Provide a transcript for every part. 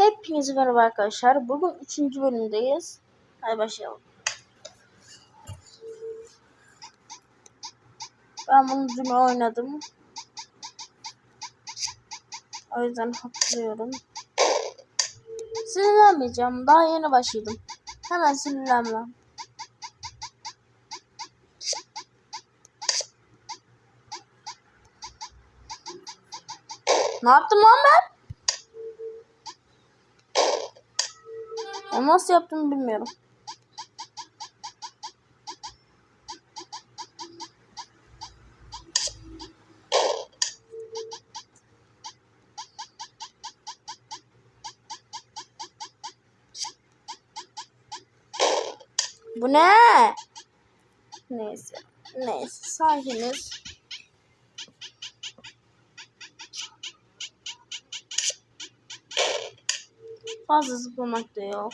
Hepinize merhaba arkadaşlar. Bugün 3. bölümdeyiz. Hadi başlayalım. Ben bunu dün oynadım. O yüzden hatırlıyorum. Sinirlenmeyeceğim. Daha yeni başladım. Hemen sinirlenmem. Ne yaptım lan ben? Ya nasıl yaptım bilmiyorum. Bu ne? Neyse. Neyse. Sakiniz. Fazla zıplamak da yok.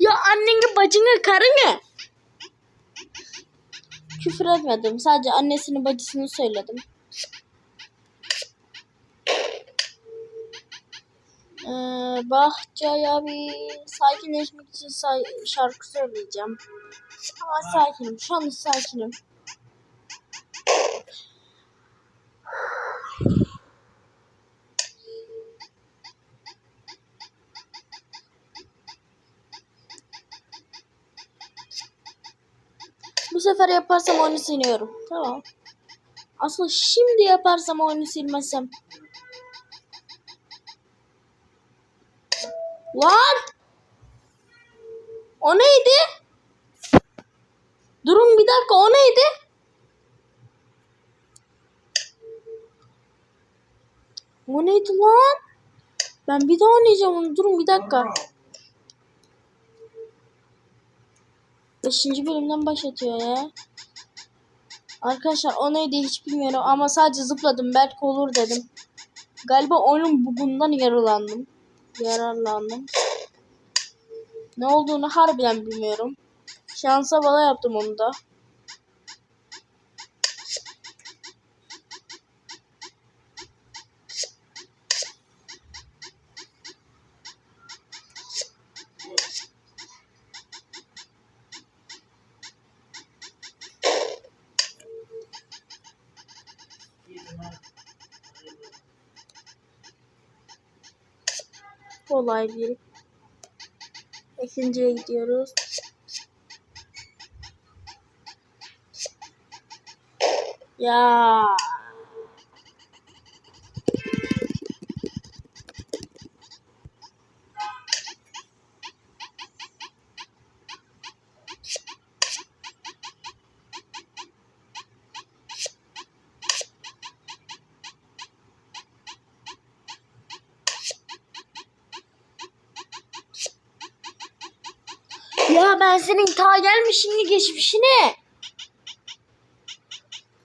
Ya anneni bacını karını. Küfür etmedim. Sadece annesini bacısını söyledim. Ee, Bahçe'ye bir sakinleşmek için say- şarkı söyleyeceğim. Ama sakinim. Şu anda sakinim. Bu sefer yaparsam oyunu siliyorum. Tamam. Aslında şimdi yaparsam oyunu silmesem. Lan! O neydi? Durun bir dakika o neydi? O neydi lan? Ben bir daha oynayacağım onu. Durun bir dakika. Beşinci bölümden başlatıyor ya. Arkadaşlar o neydi hiç bilmiyorum ama sadece zıpladım belki olur dedim. Galiba oyunun bugundan yararlandım. Yararlandım. Ne olduğunu harbiden bilmiyorum. Şansa bala yaptım onu da. Kolay bir. İkinciye gidiyoruz. Ya. Ben senin ta gelmişini geçmişini.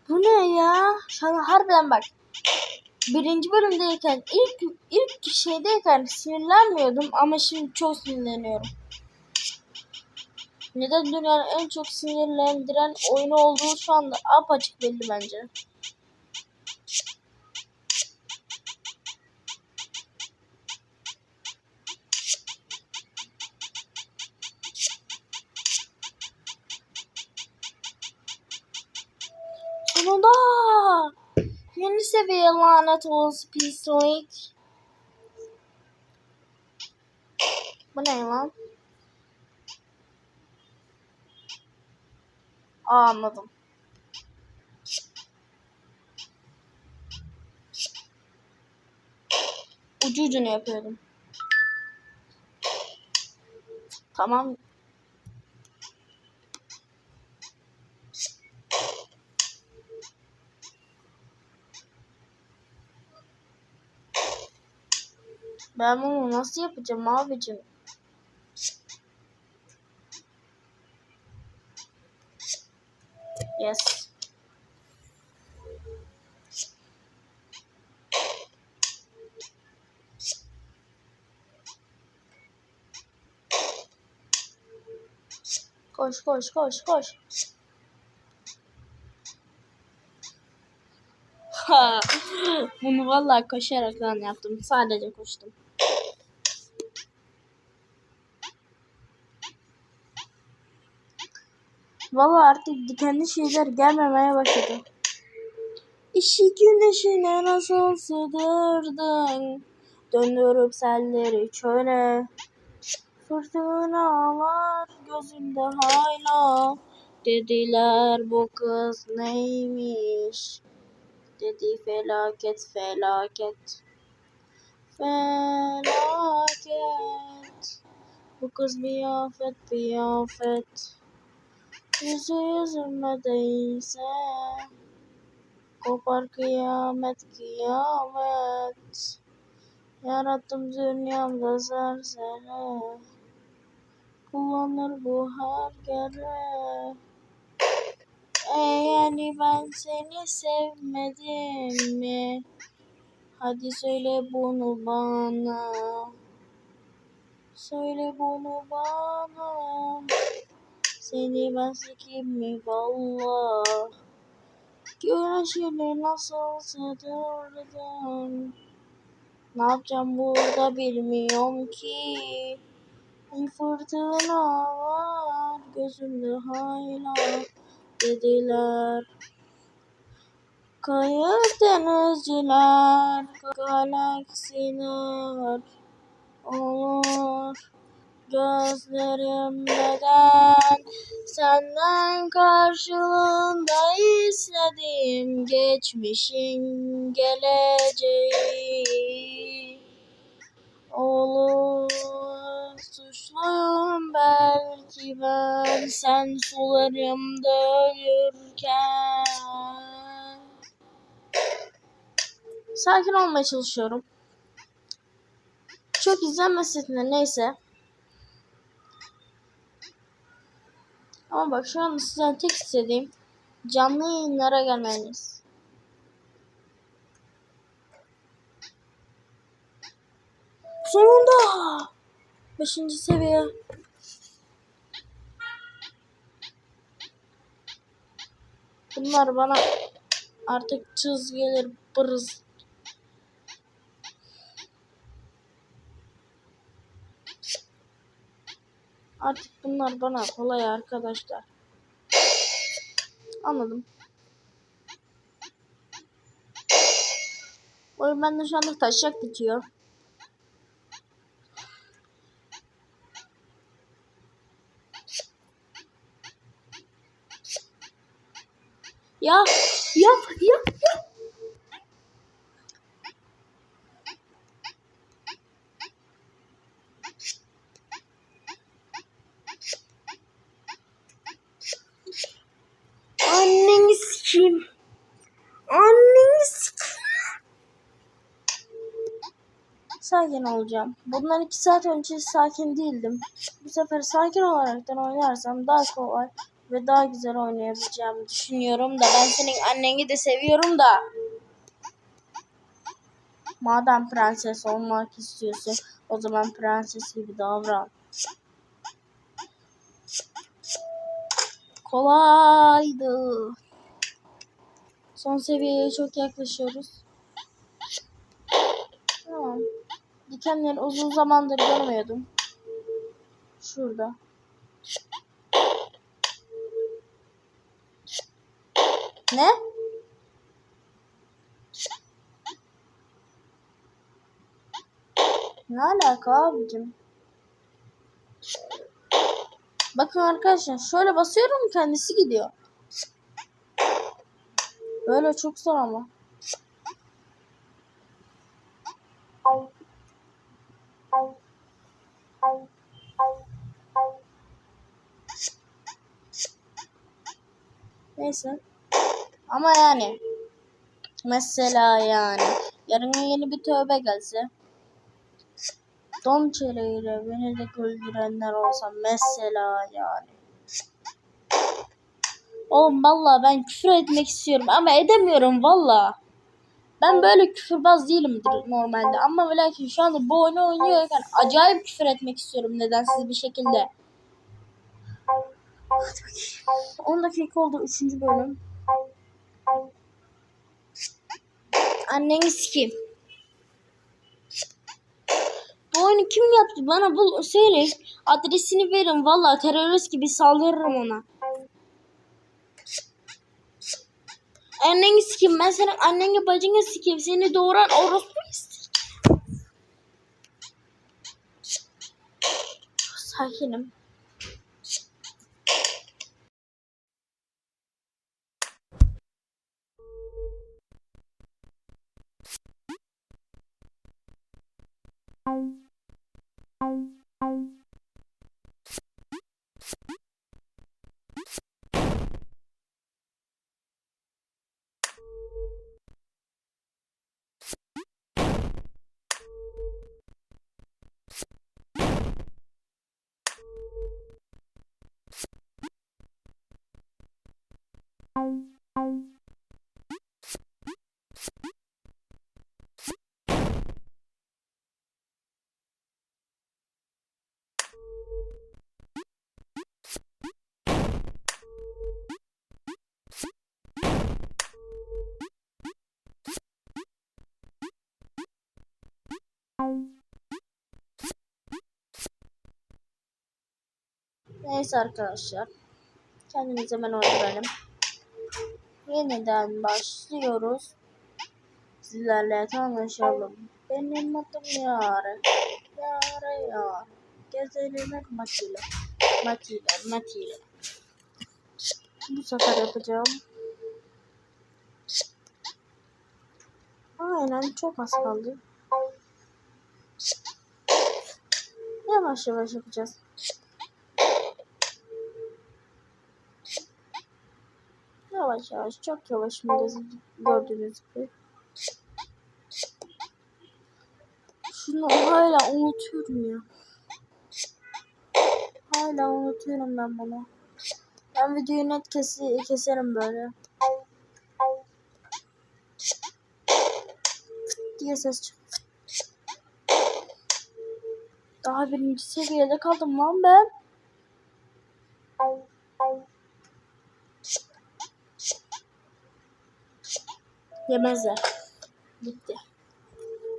Bu ne ya? Sana harbiden bak. Birinci bölümdeyken ilk ilk şeydeyken sinirlenmiyordum ama şimdi çok sinirleniyorum. Neden dünyanın en çok sinirlendiren oyunu olduğu şu anda apaçık belli bence. Yeni seviye lanet olası pislik. Bu ne lan? Aa, anladım. Ucu ucunu yapıyordum. Tamam. Ben bunu nasıl yapacağım abicim? Yes. Koş koş koş koş. Bunu vallahi koşaraktan yaptım. Sadece koştum. Vallahi artık dikenli şeyler gelmemeye başladı. İşi güneşine nasıl sığdırdın? Döndürüp selleri çöle. Fırtınalar gözünde hala. Dediler bu kız neymiş? Dedi felaket felaket. Felaket. Bu kız bir afet bir afet. Yüzü yüzüme değse. Kopar kıyamet kıyamet. Yarattım dünyamda zerzere. Kullanır bu her kere. E yani ben seni sevmedim mi? Hadi söyle bunu bana. Söyle bunu bana. Seni ben sikim mi valla? Güneşini nasıl sığdırdın? Ne yapacağım burada bilmiyorum ki. Bir fırtına var gözümde hala dediler. Kayıp denizciler, galaksiler olur. Gözlerim neden senden karşılığında istediğim geçmişin geleceği olur. Suçluyum belki ben sen sularımda ölürken. Sakin olmaya çalışıyorum. Çok izlenmesin neyse. Ama bak şu an sizden tek istediğim canlı yayınlara gelmeniz. Sonunda! Beşinci seviye. Bunlar bana artık çız gelir bırız. Artık bunlar bana kolay arkadaşlar. Anladım. Oyun bende şu anda taşak bitiyor. Ya yap yap yap. Anneni sikeyim. Anneni sikeyim. Sakin olacağım. Bundan iki saat önce sakin değildim. Bu sefer sakin olaraktan oynarsam daha kolay ve daha güzel oynayabileceğimi düşünüyorum da ben senin anneni de seviyorum da. Madem prenses olmak istiyorsun o zaman prenses gibi davran. Kolaydı. Son seviyeye çok yaklaşıyoruz. Tamam. Dikenleri uzun zamandır görmüyordum. Şurada. Ne? Ne alaka abicim? Bakın arkadaşlar şöyle basıyorum kendisi gidiyor. Böyle çok zor ama. Neyse. Ama yani. Mesela yani. Yarın yeni bir tövbe gelse. Don çeleğiyle beni de güldürenler olsa mesela yani. Oğlum valla ben küfür etmek istiyorum ama edemiyorum valla. Ben böyle küfürbaz değilimdir normalde ama ve lakin şu anda bu oyunu oynuyorken acayip küfür etmek istiyorum nedensiz bir şekilde. Hadi bakayım. 10 dakika oldu 3. bölüm. Anneni sikeyim. Bu oyunu kim yaptı? Bana bul söyle. Adresini verin. Valla terörist gibi saldırırım ona. Anneni sikeyim. Ben senin anneni bacını sikeyim. Seni doğuran orospu. Sakinim. Neyse arkadaşlar. Kendimize hemen öldürelim. Yeniden başlıyoruz. Sizlerle tanışalım. Benim adım Yare. Yare Yare. Gezelim Matile. Matile, Matile. Bu sefer yapacağım. Aynen çok az kaldı. Yavaş yavaş yapacağız. Yavaş yavaş çok yavaş gördüğünüz gibi. Şunu hala unutuyorum ya. Hala unutuyorum ben bunu. Ben videoyu net kesi keserim böyle. Fıt diye ses çık. Daha birinci seviyede kaldım lan ben. Yemezler. Bitti.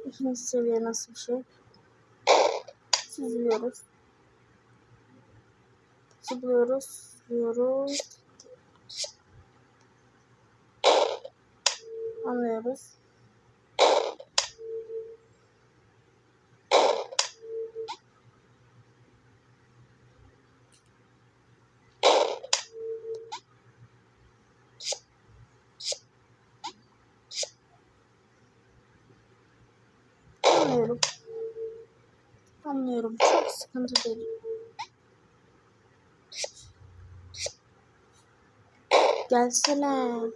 İkinci seviye nasıl bir şey? Süzüyoruz. Zıplıyoruz. Zıplıyoruz. Anlıyoruz. Sıkıntı değil. Gelsene.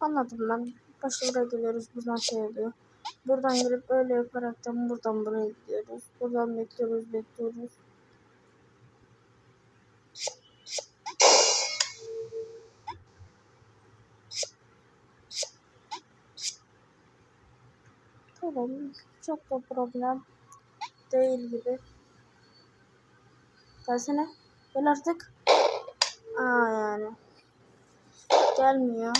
Anladım ben. Başarıya geliyoruz. Buradan şey oluyor. Buradan girip öyle yaparaktan buradan buraya gidiyoruz. Buradan bekliyoruz, bekliyoruz. Tamam. Çok da problem değil gibi. Gelsene. Gel artık. Aa yani. Gelmiyor.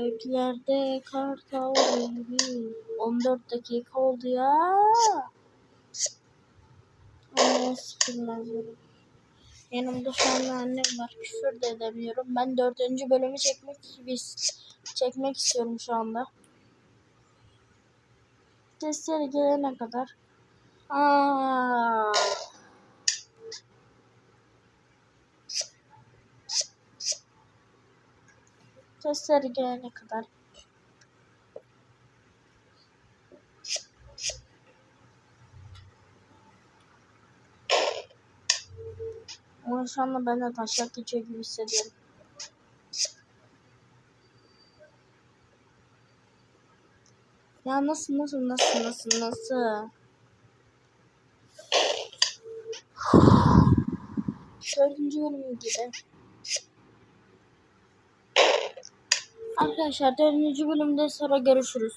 Göklerde kartal gibi 14 dakika oldu ya. Ay sikilmezlerim. Yanımda şu anda annem var. Küfür de edemiyorum. Ben dördüncü bölümü çekmek çekmek istiyorum şu anda. Testleri gelene kadar. Aa. Testleri gelene kadar. Ama şu anda ben de taşak geçiyor gibi hissediyorum. Ya nasıl nasıl nasıl nasıl nasıl? Dördüncü bölüm gibi. Arkadaşlar dördüncü bölümde sonra görüşürüz.